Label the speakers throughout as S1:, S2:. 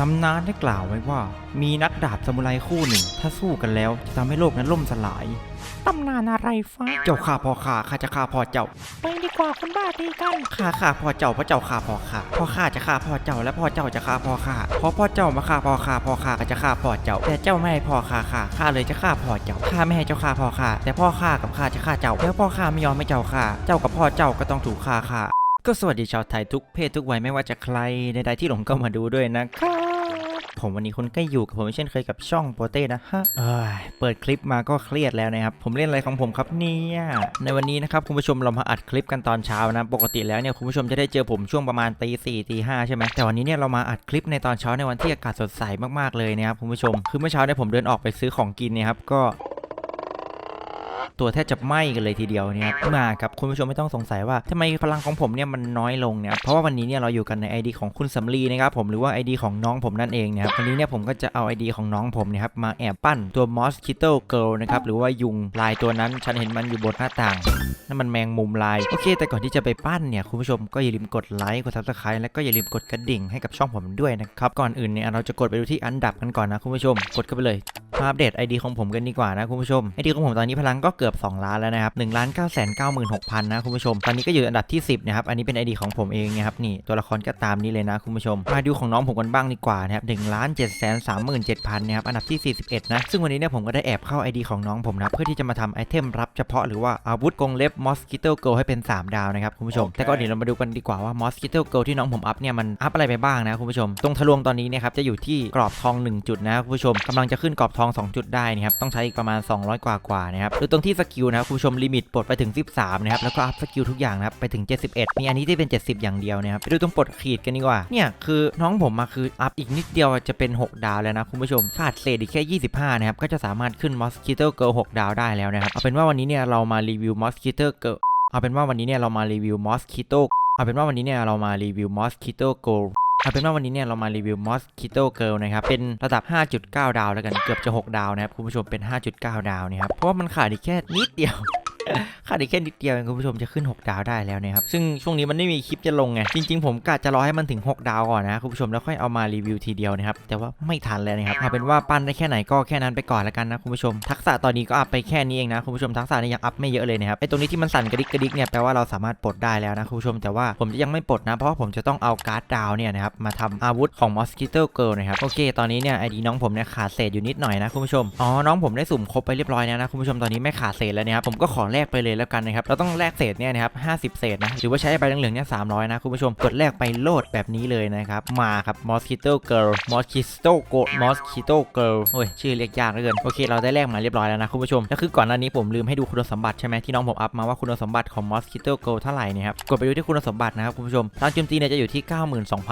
S1: ตำนานได้กล่าวไว้ว่า มีนักดาบซามูไรคู่หนึ่ง ถ้าสู้กันแล้ว จะทำให้โลกนั้นล่มสลาย
S2: ตำนานอะไรฟ้า
S1: เจ้าข้าพ่อข้าข้าจะฆ่าพ่อเจ้า
S2: ไปดีกว่าคนบ้าตีกัน
S1: ข้าฆ่าพ่อเจ้าเพราะเจ้าฆ่าพ่อข้าพ่อข้าจะฆ่าพ่อเจ้าและพ่อเจ้าจะฆ่าพ่อข้าเพราะพ่อเจ้ามาฆ่าพ่อข้าพ่อข้าก็จะฆ่าพ่อเจ้า แต่เจ้าไม่ให้พ่อข้าฆ่าข้าเลยจะฆ่าพ่อเจ้าข้าไม่ให้เจ้าฆ่าพ่อข้าแต่พ่อข้ากับข้าจะฆ่าเจ้าแล้วพ่อข้าไม่ยอมให้เจ้าฆ่าเจ้ากับพ่อเจ้าก็ต้องถูกฆ่าฆ่าก็สวัสดีชาวไทยทุกเพศทุกวัยไม่ว่าจะใครใดๆที่หลงก็มาดูด้วยนะครับ ผมวันนี้คุณก็อยู่กับผมเช่นเคยกับช่องโปเต้นะฮะเอ้ยเปิดคลิปมาก็เครียดแล้วนะครับ ผมเล่นอะไรของผมครับเนี่ยในวันนี้นะครับคุณผู้ชมเรามาอัดคลิปกันตอนเช้านะ ปกติแล้วเนี่ยคุณผู้ชมจะได้เจอผมช่วงประมาณตีสี่ตีห้าใช่ไหมแต่วันนี้เนี่ยเรามาอัดคลิปในตอนเช้าในวันที่อากาศสดใสมากๆเลยนะครับคุณผู้ชมคือเมื่อเช้าเนี่ยผมเดินออกไปซื้อของกินเนี่ยครับก็ ตัวแทบจะไหม้กันเลยทีเดียวเนี่ยครับมาครับคุณผู้ชมไม่ต้องสงสัยว่าทำไมพลังของผมเนี่ยมันน้อยลงเนี่ยเพราะว่าวันนี้เนี่ยเราอยู่กันใน ID ของคุณสำลีนะครับผมหรือว่า ID ของน้องผมนั่นเองนะครับวันนี้เนี่ยผมก็จะเอา ID ของน้องผมเนี่ยครับมาแอบปั้นตัว Mosquito Girl นะครับหรือว่ายุงลายตัวนั้นฉันเห็นมันอยู่บนหน้าต่างนั่นมันแมงมุมลาย โอเค แต่ก่อนที่จะไปปั้นเนี่ย คุณผู้ชมก็อย่าลืมกดไลค์ กด subscribe แล้วก็อย่าลืมกดกระดิ่งให้กับช่องผมด้วยนะครับ ก่อนอื่นเนี่ยเราจะกดไปดูที่อันดับกันก่อนนะคุณผู้ชม กดเข้าไปเลย มาอัปเดต ID ของผมกันดีกว่านะคุณผู้ชม ID ของผมตอนนี้พลังก็เกือบ 2 ล้านแล้วนะครับ1ล้าน9 9 6 0 0 0นะคุณผู้ชม ตอนนี้ก็อยู่อันดับที่ 10นะครับ อันนี้เป็น ID ของผมเองนะครับนี่ตัวละครก็ตามนี้เลยนะคุณผู้ชม มาดูของน้องผมกันบ้างดีกว่านะครับ1ล้าน7 3 7 0 0 0นะครับอันดับที่ 41 นะ ซึ่งวันนี้เนี่ยผมก็ได้แอบเข้า ID ของน้องผมนะเพื่อที่จะมาทำไอเทมรับเฉพาะหรือว่าอาวุธกรงเล็บ Mosquito Girl ให้เป็น 3 ดาวนะครับคุณผู้ชม แต่ก็เดี๋ยวเรามาดูกันดีกว่าว่า Mosquito Girl ที่น้องผมอัพเนี่ยมันอัพอะไรไปบ้างนะคุณผู้ชม ตรงทะลวงตอนนี้เนะครับจะอยู่ที่กรอบทอง 1 จุดนะคุณผู้ชมกำลังจะขึ้นกรอบทอง2 จุดได้นะครับต้องใช้อีกประมาณ 200 กว่ากว่านะครับหรือตรงที่สกิลนะครับคุณผู้ชมลิมิตปลดไปถึง 13นะครับแล้วก็อัพสกิลทุกอย่างนะครับไปถึง 71 มีอันนี้ที่เป็น 70 อย่างเดียวนะครับดูตรงปลดขีดกันดีกว่าเนี่ยคือน้องผมมาคืออัพอีกนิดเดียวจะเป็น 6 ดาวแล้วนะคุณผู้ชมขาดเศษอีกแค่ 25นะครับก็จะสามารถขึ้น Mosquito Girl 6 ดาวได้แล้วนะครับเอาเป็นว่าวันนี้เนี่ยเรามารีวิว Mosquito Girl เอาเป็นว่าวันนี้เนี่ยเรามารีวิว Mosquito เอาเป็นว่าวันนี้เนี่ยเรามารีวิว Mosquito Girl เอาเป็นว่าวันนี้เนี่ยเรามารีวิว Mosquito Girl นะครับ เป็นระดับ 5.9 ดาวแล้วกัน เกือบจะ 6 ดาวนะครับ คุณผู้ชมเป็น 5.9 ดาวนะครับ เพราะว่ามันขาดอีกแค่นิดเดียว ขาดอีกแค่นิดเดียวเองคุณผู้ชมจะขึ้น 6 ดาวได้แล้วนะครับ ซึ่งช่วงนี้มันไม่มีคลิปจะลงไง จริง ๆ ผมกะจะรอให้มันถึง 6 ดาวก่อนนะคุณผู้ชมแล้วค่อยเอามารีวิวทีเดียวนะครับ แต่ว่าไม่ทันแล้วนะครับเอาเป็นว่าปั้นได้แค่ไหนก็แค่นั้นไปก่อนแล้วกันนะคุณผู้ชม ทักษะตอนนี้ก็อัพไปแค่นี้เองนะคุณผู้ชมทักษะนี่ยังอัพไม่เยอะเลยนะครับไอ้ตรงนี้ที่มันสั่นกระดิกกระดิกเนี่ยแปลว่าเราสามารถปลดได้แล้วนะคุณผู้ชมแต่ว่าผมจะยังไม่ปลดนะเพราะผมจะต้องเอาการ์ดดาวเนี่ยนะครับมาทำอาวุธของ Mosquito Girl นะครับโอเค ตอนนี้เนี่ยไอดีน้องผมเนี่ยขาดเศษอยู่นิดหน่อยนะคุณผู้ชมอ๋อน้องผมได้สุ่มครบไปเรียบร้อยแล้วนะคุณผู้ชมตอนนี้ไม่ขาดเศษแล้วนะครับผมก็ขอแแลกไปเลยแล้วกันนะครับ เราต้องแลกเศษเนี่ยนะครับ50เศษนะ หรือว่าใช้ใบเหลืองๆเนี่ย300นะคุณผู้ชม กดแลกไปโลดแบบนี้เลยนะครับ มาครับ Mosquito Girl Mosquito Girl Mosquito Girl โอ้ย ชื่อเรียกยากเหลือเกิน โอเค เราได้แลกมาเรียบร้อยแล้วนะคุณผู้ชม แล้วคือก่อนหน้านี้ผมลืมให้ดูคุณสมบัติใช่ไหมที่น้องผมอัพมาว่าคุณสมบัติของ Mosquito Girl เท่าไหร่นะครับ กดไปดูที่คุณสมบัตินะครับคุณผู้ชมพลังโจมตีเนี่ยจะอยู่ที่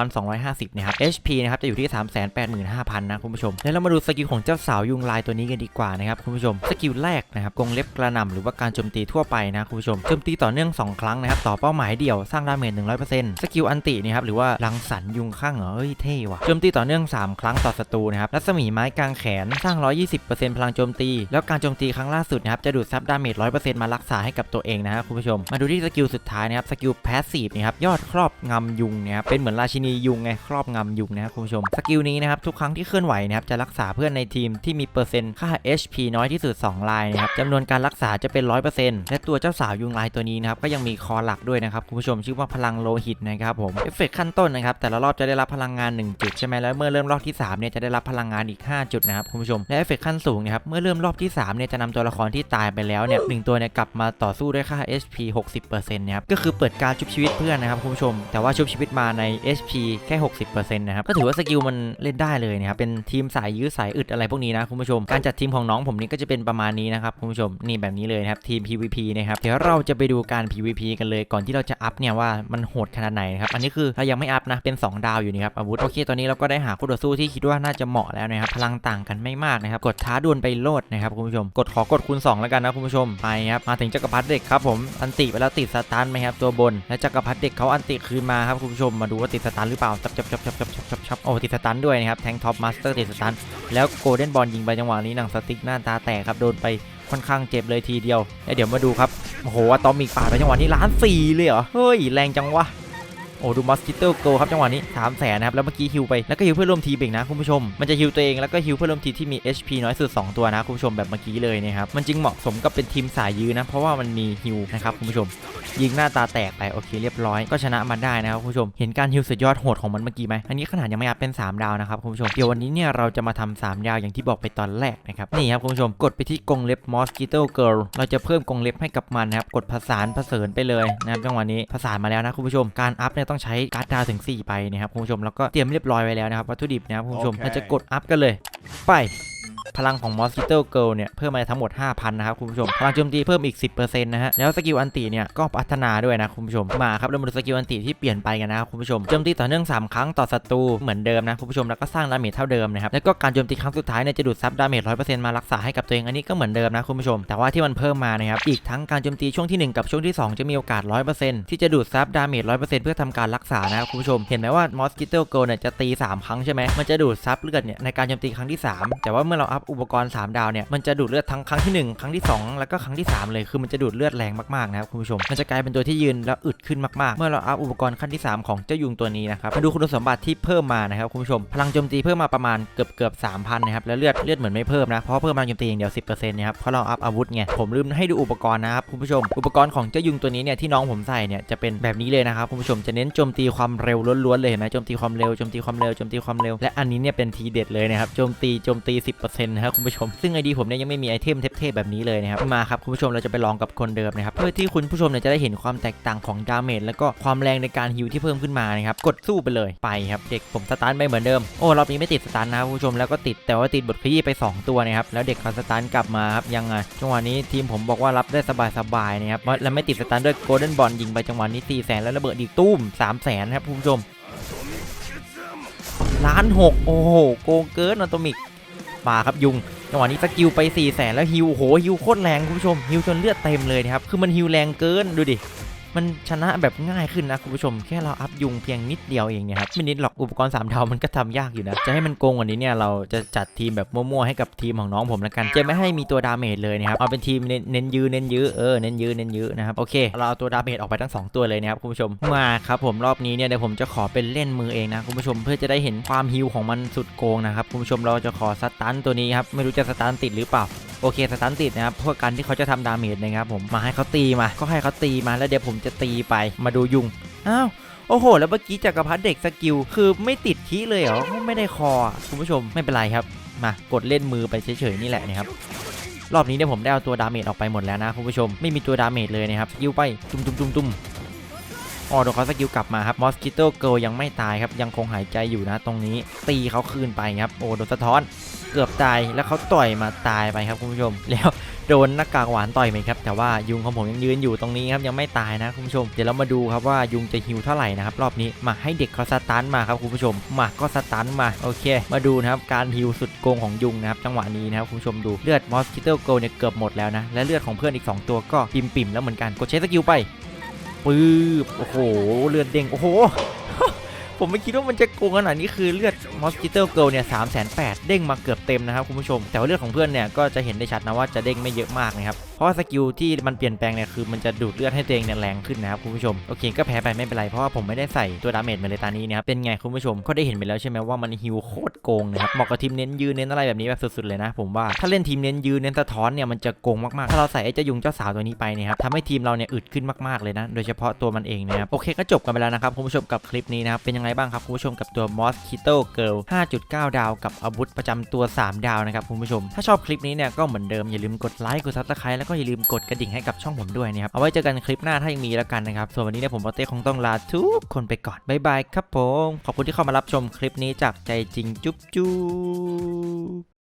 S1: 92,250นะครับ HP นะครับจะอยู่ที่ 385,000นะคุณผู้ชม แล้วเรามาดูสกิลของเจ้าสาวยุงลายตัวนี้กันดีกว่านะครับคุณผู้ชม สกิลแรกนะครับกรงเล็บกระหน่ำหรือว่าการโจมตีทั่วไปนะคุณผู้ชมโจมตีต่อเนื่อง 2 ครั้งนะครับต่อเป้าหมายเดี่ยวสร้างดาเมจ100%สกิลอันตินะครับหรือว่ารังสรรค์ยุงข้างเหรอเอ้ยเท่ว่ะโจมตีต่อเนื่อง 3 ครั้งต่อศัตรูนะครับรัศมีไม้กลางแขนสร้าง 120%พลังโจมตี แล้วการโจมตีครั้งล่าสุดนะครับจะดูดซับดาเมจ100%มารักษาให้กับตัวเองนะครับคุณผู้ชม มาดูที่สกิลสุดท้ายนะครับสกิลแพสซีฟนะครับยอดครอบงำยุงนะครับเป็นเหมือนราชินียุงไงครอบงำยุงนะครับคุณผู้ชมสกิลนี้นะครับทุกครั้งที่เคลื่อนไหวนะครับจะรักษาเพื่อนในทีมที่มีเปอร์เซ็นต์ค่า HP น้อยที่สุด2ลายนะครับจำนวนการรักษาจะเป็น 100%และตัวเจ้าสาวยุงลายตัวนี้นะครับก็ยังมีคอหลักด้วยนะครับคุณผู้ชมชื่อว่าพลังโลหิตนะครับผมเอฟเฟกต์ขั้นต้นนะครับแต่ละรอบจะได้รับพลังงาน 1 จุดใช่ไหมแล้วเมื่อเริ่มรอบที่3เนี่ยจะได้รับพลังงานอีก 5 จุดนะครับคุณผู้ชมและเอฟเฟกต์ขั้นสูงนะครับเมื่อเริ่มรอบที่3เนี่ยจะนำตัวละครที่ตายไปแล้วเนี่ยหนึ่งตัวเนี่ยกลับมาต่อสู้ด้วยค่า HP 60%นะครับก็คือเปิดการชุบชีวิตเพื่อนนะครับคุณผู้ชม แต่ว่าชุบชีวิตมาใน HP แค่ 60%นะครับก็ถือว่าสกิลมันเล่นได้เลยนะครับเป็นทีมสายยื้อสายอึดอะไรพวกนี้นะคุณผู้ชมการจัดทีมของน้องผมนี่ก็จะเป็นประมาณนี้นะครับคุณผู้ชมนี่แบบนี้เลยนะครับทีม PVP นะครับ เดี๋ยวเราจะไปดูการ PVP กันเลยก่อนที่เราจะอัพเนี่ยว่ามันโหดขนาดไหนนะครับ อันนี้คือเรายังไม่อัพนะ เป็น 2 ดาวอยู่นี่ครับอาวุธ โอเค ตอนนี้เราก็ได้หาคู่ต่อสู้ที่คิดว่าน่าจะเหมาะแล้วนะครับ พลังต่างกันไม่มากนะครับ กดท้าดวลไปโลดนะครับคุณผู้ชม กดขอกดคูณ2แล้วกันนะคุณผู้ชม ไปครับ มาถึงจักรพรรดิเด็กครับผม อันติไปแล้วติดสตาร์ไหมครับตัวบน และจักรพรรดิเด็กเขาอันติคืนมาครับคุณผู้ชม มาดูว่าติดสตาร์หรือเปล่าจับจับจับจับจับจับโอ้ติดสตาร์ด้วยนะครับแทงท็อปมาสเตอร์ติดสตาร์แล้วโกลเด้นบอลยิงไปจังหวะนี้หนังสติ๊กหน้าตาแตกครับโดนไป ค่อนข้างเจ็บเลยทีเดียวแล้วเดี๋ยวมาดูครับโอ้โหอะตอมิกปาดไปจังหวะนี้ล้านสี่เลยเหรอเฮ้ยแรงจังวะ โอ้ดูมอสกิโต้โกครับจังหวะนี้3 0 0แสนนะครับแล้วเมื่อกี้ฮิวไปแล้วก็ฮิวเพื่อนร่วมทีมอีกนะคุณผู้ชมมันจะฮิวตัวเองแล้วก็ฮิวเพื่อนร่วมทีที่มี HP น้อยสุด 2 ตัวนะคุณผู้ชมแบบเมื่อกี้เลยนะครับมันจึงเหมาะสมกับเป็นทีมสายยื้อนะเพราะว่ามันมีฮิวนะครับคุณผู้ชม ยิงหน้าตาแตกไปโอเคเรียบร้อยก็ชนะมันได้นะครับคุณผู้ชมเห็นการฮิวสุดยอดโหดของมันเมื่อกี้ไหมอันนี้ขนาดยังไม่อัพเป็น 3 ดาวนะครับคุณผู้ชมเดี๋ยววันนี้เนี่ยเราจะมาทำ3ดาวอย่างที่บอกไปตอนแรกนะครับนี่ครับคุณผู้ชมกดไปที่กรงเล็บ Mosquito Girl เราจะเพิ่มกรงเล็บให้กับมันนะครับกดผสานผสานไปเลยนะครับจังหวะนี้ผสานมาแล้วนะคุณผู้ชมการอัพเนี่ยต้องใช้การ์ดดาวถึง4ไปนะครับคุณผู้ชมแล้วก็เตรียมเรียบร้อยไว้แล้วนะครับวัตถุดิบนะครับคุณผู้ชม
S3: โอเค
S1: เราจะกดอัพกันเลยไป พลังของ Mosquito Girl เนี่ยเพิ่มมาทั้งหมด 5,000 นะครับคุณผู้ชม พลังโจมตีเพิ่มอีก 10%นะฮะ แล้วสกิลอันติเนี่ยก็พัฒนาด้วยนะคุณผู้ชม มาครับเรามาดูสกิลอันติที่เปลี่ยนไปกันนะครับคุณผู้ชม โจมตีต่อเนื่อง 3 ครั้งต่อศัตรูเหมือนเดิมนะคุณผู้ชม แล้วก็สร้างดาเมจเท่าเดิมนะครับ แล้วก็การโจมตีครั้งสุดท้ายเนี่ยจะดูดซับดาเมจ100%มารักษาให้กับตัวเองอันนี้ก็เหมือนเดิมนะคุณผู้ชม แต่ว่าที่มันเพิ่มมานะครับ อีกทั้งการโจมตีช่วงทีหนึ่งกับช่วงที่สองจะมีโอกาส 100%ที่จะดูดซับดาเมจ100%เพื่อทำการรักษานะครับคุณผู้ชม เห็นไหมว่า Mosquito Girl เนี่ยจะตี 3 ครั้งใช่ไหมมันจะดูดซับเลือดเนี่ยในการโจมตีครั้งที่ 3 แต่ว่าเมื่อเราอัพอุปกรณ์ 3 ดาวเนี่ยมันจะดูดเลือดทั้งครั้งที่ 1 ครั้งที่ 2 แล้วก็ครั้งที่ 3 เลยคือมันจะดูดเลือดแรงมากๆนะครับคุณผู้ชมมันจะกลายเป็นตัวที่ยืนแล้วอึดขึ้นมากๆ เมื่อเราอัพอุปกรณ์ขั้นที่ 3 ของเจ้ายุงตัวนี้นะครับมาดูคุณสมบัติที่เพิ่มมานะครับคุณผู้ชม พลังโจมตีเพิ่มมาประมาณเกือบเกือบ3,000นนะครับแล้วเลือดเลือดเหมือนไม่เพิ่มนะเพราะเพิ่มพลังโจมตีอย่างเดียว10%นะครับเพราะเราอัพอาวุธไงผมลืมให้ดูอุปกรณ์นะครับคุณผู้ชม อุปกรณ์ของเจ้ายุงตัวนี้เนี่ยที่น้องผมใส่เนี่ยจะเป็นแบบนี้เลยนะครับคุณผู้ชมจะเน้นโจมตีความเร็วล้วนๆเลยเห็นไหมโจมตีความเร็วโจมตีความเร็วโจมตีความเร็วและอันนี้เนี่ยเป็นทีเด็ดเลยนะครับโจมตีโจมตี 10%นะครับคุณผู้ชม ซึ่งไอดีผมเนี่ยยังไม่มีไอเทมเทพๆแบบนี้เลยนะครับมาครับคุณผู้ชมเราจะไปลองกับคนเดิมนะครับเพื่อที่คุณผู้ชมเนี่ยจะได้เห็นความแตกต่างของดาเมจแล้วก็ความแรงในการฮิวที่เพิ่มขึ้นมานะครับกดสู้ไปเลยไปครับเด็กผมสตาร์ทไปเหมือนเดิมโอ้รอบนี้ไม่ติดสตาร์ทนะคุณผู้ชมแล้วก็ติดแต่ว่าติดบทขยี้ไป 2 ตัวนะครับแล้วเด็กเขาสตาร์ทกลับมาครับยังไงจังหวะนี้ทีมผมบอกว่ารับได้สบายๆนะครับแล้วไม่ติดสตาร์ทด้วยโกลเด้นบอลยิงไปจังหวะนี้4 0 0 0 0แล้วระเบิดอีกตุ้ม3 0 0 0 0ครับคุณผู้ชมล้านหกโอ้โหโกงเกินอะตอมิก มาครับยุงจังหวะนี้สกิลไป4ี่แสนแล้วฮิวโหฮิวโคตรแรงคุณผู้ชมฮิวจนเลือดเต็มเลยนะครับคือมันฮิวแรงเกินดูดิ มันชนะแบบง่ายขึ้นนะคุณผู้ชมแค่เราอัพยุงเพียงนิดเดียวเองเนี่ยครับไม่นิดหรอกอุปกรณ์3ดาวมันก็ทำยากอยู่นะจะให้มันโกงกว่านี้เนี่ยเราจะจัดทีมแบบมั่วๆให้กับทีมของน้องผมละกันจะไม่ให้มีตัวดาเมจเลยนะครับเอาเป็นทีมเน้นยื้อเน้นยื้อเออเน้นยื้อเน้นยื้อนะครับโอเคเราเอาตัวดาเมจออกไปทั้งสองตัวเลยนะครับคุณผู้ชมมาครับผมรอบนี้เนี่ยเดี๋ยวผมจะขอเป็นเล่นมือเองนะคุณผู้ชมเพื่อจะได้เห็นความฮิวของมันสุดโกงนะครับคุณผู้ชมเราจะขอสตันตัวนี้ครับไม่รู้จะสตันติดหรือเปล่า โอเคสตันติดนะครับเพื่อการที่เขาจะทำดาเมจนะครับผมมาให้เขาตีมา ก็ให้เขาตีมาแล้วเดี๋ยวผมจะตีไปมาดูยุงอ้าวโอ้โห แล้วเมื่อกี้จักรพรรดิเด็กสกิล คือไม่ติดคีเลยเหรอ ไม่ได้คอคุณผู้ชมไม่เป็นไรครับ มากดเล่นมือไปเฉยๆนี่แหละนะครับรอบนี้เนี่ยผมได้เอาตัวดาเมจออกไปหมดแล้วนะคุณผู้ชมไม่มีตัวดาเมจเลยนะครับสกิลไปตุ้มตุ้มตุ้มตุ้มอ๋อเดี๋ยวเขาสกิลกลับมาครับมอสกิโตเกิลยังไม่ตายครับยังคงหายใจอยู่นะ ตรงนี้ตีเขาคืนไปครับโอ้โดนสะท้อน เกือบตายแล้วเขาต่อยมาตายไปครับคุณผู้ชม แล้วโดนหน้ากากหวานต่อยไหมครับแต่ว่ายุงของผมยังยืนอยู่ตรงนี้ครับยังไม่ตายนะคุณผู้ชม เดี๋ยวเรามาดูครับว่ายุงจะฮิวเท่าไหร่นะครับรอบนี้มาให้เด็กเขาสตันมาครับคุณผู้ชมมาก็สตันมาโอเค มาดูนะครับการฮิวสุดโกงของยุงนะครับจังหวะนี้นะครับคุณผู้ชมดูเลือดมอสกิโตอร์โกเนี่ยเกือบหมดแล้วนะและเลือดของเพื่อนอีก 2 ตัวก็ปิ่มปิ่มๆแล้วเหมือนกันกดใช้สกิลไปปื๊บโอ้โหเลือดเด้งโอ้โห ผมไม่คิดว่ามันจะโกงขนาดนี้คือเลือดมอสกิเตอร์เกิลเนี่ยสามแสนแปดเด้งมาเกือบเต็มนะครับคุณผู้ชม แต่ว่าเลือดของเพื่อนเนี่ยก็จะเห็นได้ชัดนะว่าจะเด้งไม่เยอะมากนะครับเพราะว่าสกิลที่มันเปลี่ยนแปลงเนี่ยคือมันจะดูดเลือดให้ตัวเองเนี่ยแรงขึ้นนะครับคุณผู้ชมโอเคก็แพ้ไปไม่เป็นไรเพราะว่าผมไม่ได้ใส่ตัวดาเมจมาเลยตานี้นะครับเป็นไงคุณผู้ชมก็ได้เห็นไปแล้วใช่ไหมว่ามันฮิวโคตรโกงนะครับเหมาะกับทีมเน้นยืนเน้นอะไรแบบนี้แบบสุดๆเลยนะผมว่าถ้าเล่นทีมเน้นยืนเน้นสะท้อนเนี่ยมันจะโกงมากๆถ้าเราใส่ไอ้เจ้ายุงเจ้าสาวตัวนี้ไปเนี่ยครับทำให้ทีมเราเนี่ยอึดขึ้นมากๆเลยนะโดยเฉพาะตัวมันเองนะครับโอเคก็จบกันไปแล้วนะครับคุณผู้ชมกับคลิปนี้นะครับเป็นยังไงบ้างครับคุณผู้ชมกับตัว Mosquito Girl 5.9 ดาว กับอาวุธประจำตัว 3 ดาวนะครับคุณผู้ชมถ้าชอบคลิปนี้เนี่ยก็เหมือนเดิมอย่าลืมกดไลค์กดซับสไครต์แล้วก็อย่าลืมกดกระดิ่งให้กับช่องผมด้วยนะครับ เอาไว้เจอกันคลิปหน้าถ้ายังมีแล้วกันนะครับ ส่วนวันนี้เนี่ยผมโปเต้คงต้องลาทุกคนไปก่อน บ๊ายบายครับผม ขอบคุณที่เข้ามารับชมคลิปนี้จากใจจริงจุ๊บจุ๊บ